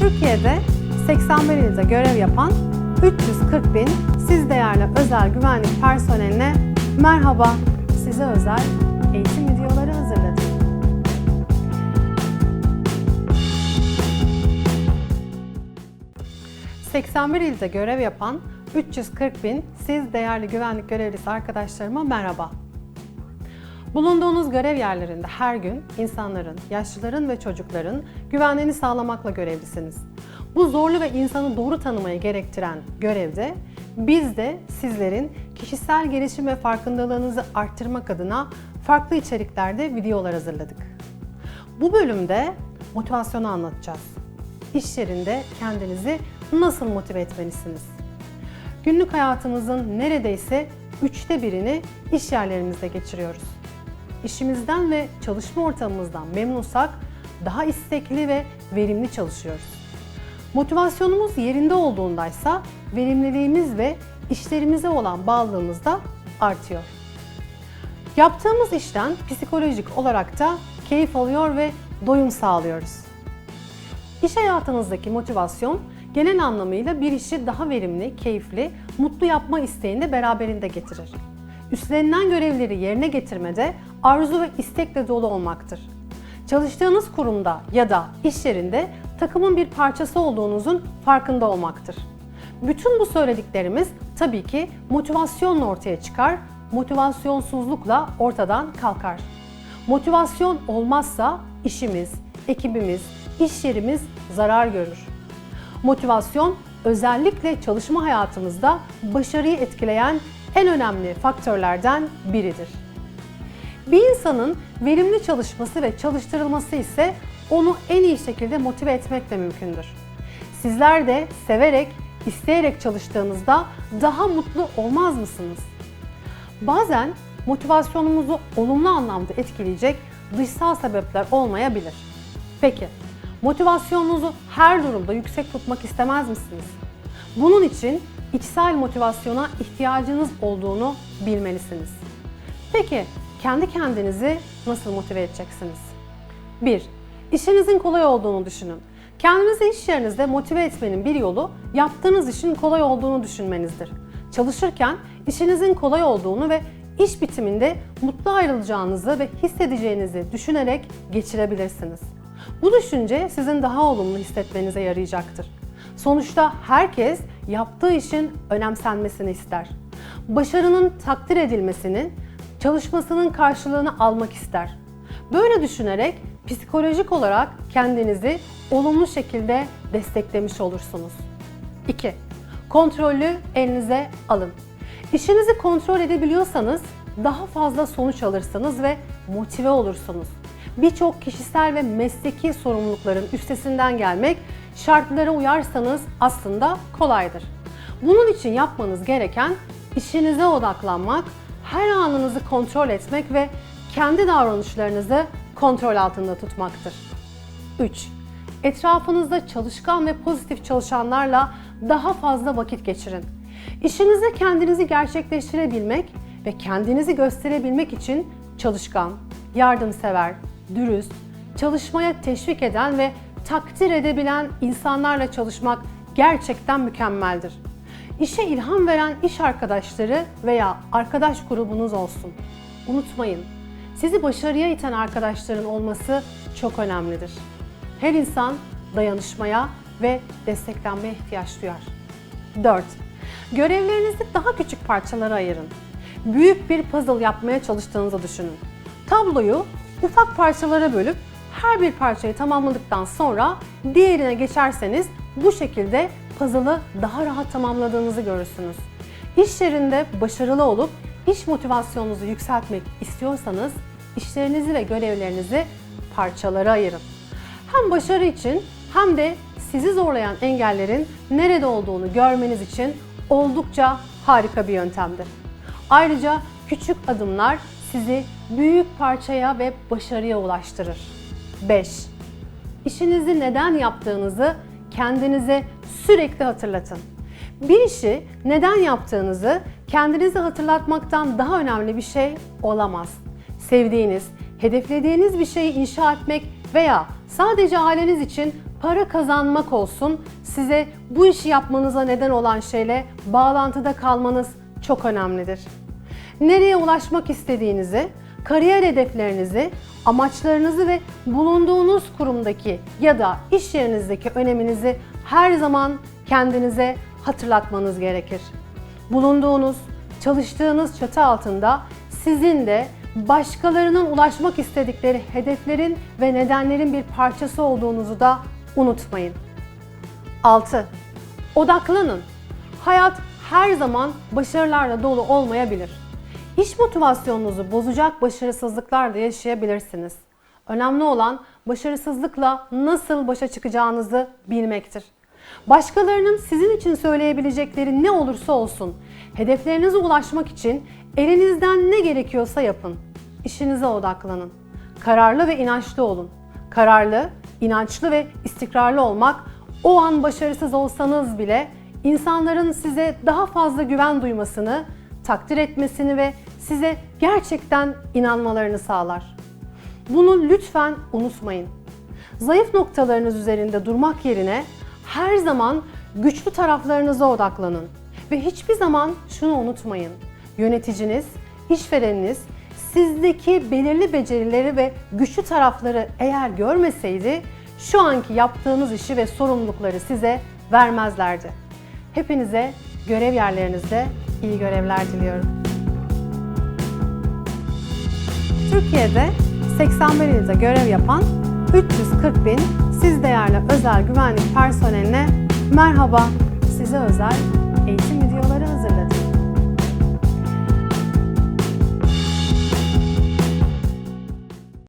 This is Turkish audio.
Türkiye'de 81 ilde görev yapan 340 bin siz değerli özel güvenlik personeline merhaba, size özel eğitim videoları hazırladık. ...81 ilde görev yapan 340 bin siz değerli güvenlik görevlisi arkadaşlarıma merhaba. Bulunduğunuz görev yerlerinde her gün insanların, yaşlıların ve çocukların güvenliğini sağlamakla görevlisiniz. Bu zorlu ve insanı doğru tanımayı gerektiren görevde biz de sizlerin kişisel gelişim ve farkındalığınızı arttırmak adına farklı içeriklerde videolar hazırladık. Bu bölümde motivasyonu anlatacağız. İş yerinde kendinizi nasıl motive etmelisiniz? Günlük hayatımızın neredeyse üçte birini iş yerlerimizde geçiriyoruz. İşimizden ve çalışma ortamımızdan memnunsak daha istekli ve verimli çalışıyoruz. Motivasyonumuz yerinde olduğundaysa verimliliğimiz ve işlerimize olan bağlılığımız da artıyor. Yaptığımız işten psikolojik olarak da keyif alıyor ve doyum sağlıyoruz. İş hayatınızdaki motivasyon genel anlamıyla bir işi daha verimli, keyifli, mutlu yapma isteğini de beraberinde getirir. Üstlenilen görevleri yerine getirmede arzu ve istekle dolu olmaktır. Çalıştığınız kurumda ya da iş yerinde takımın bir parçası olduğunuzun farkında olmaktır. Bütün bu söylediklerimiz tabii ki motivasyonla ortaya çıkar, motivasyonsuzlukla ortadan kalkar. Motivasyon olmazsa işimiz, ekibimiz, iş yerimiz zarar görür. Motivasyon özellikle çalışma hayatımızda başarıyı etkileyen en önemli faktörlerden biridir. Bir insanın verimli çalışması ve çalıştırılması ise onu en iyi şekilde motive etmekle mümkündür. Sizler de severek, isteyerek çalıştığınızda daha mutlu olmaz mısınız? Bazen motivasyonumuzu olumlu anlamda etkileyecek dışsal sebepler olmayabilir. Peki, motivasyonunuzu her durumda yüksek tutmak istemez misiniz? Bunun için içsel motivasyona ihtiyacınız olduğunu bilmelisiniz. Peki, kendi kendinizi nasıl motive edeceksiniz? 1. İşinizin kolay olduğunu düşünün. Kendinizi iş yerinizde motive etmenin bir yolu yaptığınız işin kolay olduğunu düşünmenizdir. Çalışırken işinizin kolay olduğunu ve iş bitiminde mutlu ayrılacağınızı ve hissedeceğinizi düşünerek geçirebilirsiniz. Bu düşünce sizin daha olumlu hissetmenize yarayacaktır. Sonuçta herkes yaptığı işin önemsenmesini ister. Başarının takdir edilmesini, çalışmasının karşılığını almak ister. Böyle düşünerek psikolojik olarak kendinizi olumlu şekilde desteklemiş olursunuz. 2. Kontrolü elinize alın. İşinizi kontrol edebiliyorsanız daha fazla sonuç alırsınız ve motive olursunuz. Birçok kişisel ve mesleki sorumlulukların üstesinden gelmek şartlara uyarsanız aslında kolaydır. Bunun için yapmanız gereken işinize odaklanmak, her anınızı kontrol etmek ve kendi davranışlarınızı kontrol altında tutmaktır. 3. Etrafınızda çalışkan ve pozitif çalışanlarla daha fazla vakit geçirin. İşinizde kendinizi gerçekleştirebilmek ve kendinizi gösterebilmek için çalışkan, yardımsever, dürüst, çalışmaya teşvik eden ve takdir edebilen insanlarla çalışmak gerçekten mükemmeldir. İşe ilham veren iş arkadaşları veya arkadaş grubunuz olsun. Unutmayın, sizi başarıya iten arkadaşların olması çok önemlidir. Her insan dayanışmaya ve desteklenmeye ihtiyaç duyar. 4. Görevlerinizi daha küçük parçalara ayırın. Büyük bir puzzle yapmaya çalıştığınızı düşünün. Tabloyu ufak parçalara bölüp her bir parçayı tamamladıktan sonra diğerine geçerseniz bu şekilde puzzle'ı daha rahat tamamladığınızı görürsünüz. İş yerinde başarılı olup iş motivasyonunuzu yükseltmek istiyorsanız işlerinizi ve görevlerinizi parçalara ayırın. Hem başarı için hem de sizi zorlayan engellerin nerede olduğunu görmeniz için oldukça harika bir yöntemdir. Ayrıca küçük adımlar sizi büyük parçaya ve başarıya ulaştırır. 5. İşinizi neden yaptığınızı kendinize sürekli hatırlatın. Bir işi neden yaptığınızı kendinize hatırlatmaktan daha önemli bir şey olamaz. Sevdiğiniz, hedeflediğiniz bir şeyi inşa etmek veya sadece aileniz için para kazanmak olsun, size bu işi yapmanıza neden olan şeyle bağlantıda kalmanız çok önemlidir. Nereye ulaşmak istediğinizi, kariyer hedeflerinizi, amaçlarınızı ve bulunduğunuz kurumdaki ya da iş yerinizdeki öneminizi her zaman kendinize hatırlatmanız gerekir. Bulunduğunuz, çalıştığınız çatı altında sizin de başkalarının ulaşmak istedikleri hedeflerin ve nedenlerin bir parçası olduğunuzu da unutmayın. 6. Odaklanın. Hayat her zaman başarılarla dolu olmayabilir. İş motivasyonunuzu bozacak başarısızlıklar da yaşayabilirsiniz. Önemli olan başarısızlıkla nasıl başa çıkacağınızı bilmektir. Başkalarının sizin için söyleyebilecekleri ne olursa olsun, hedeflerinize ulaşmak için elinizden ne gerekiyorsa yapın. İşinize odaklanın. Kararlı ve inançlı olun. Kararlı, inançlı ve istikrarlı olmak o an başarısız olsanız bile insanların size daha fazla güven duymasını, takdir etmesini ve size gerçekten inanmalarını sağlar. Bunu lütfen unutmayın. Zayıf noktalarınız üzerinde durmak yerine her zaman güçlü taraflarınıza odaklanın ve hiçbir zaman şunu unutmayın. Yöneticiniz, işvereniniz sizdeki belirli becerileri ve güçlü tarafları eğer görmeseydi şu anki yaptığınız işi ve sorumlulukları size vermezlerdi. Hepinize görev yerlerinizde iyi görevler diliyorum. Türkiye'de 81 ilde görev yapan 340 bin siz değerli özel güvenlik personeline merhaba size özel eğitim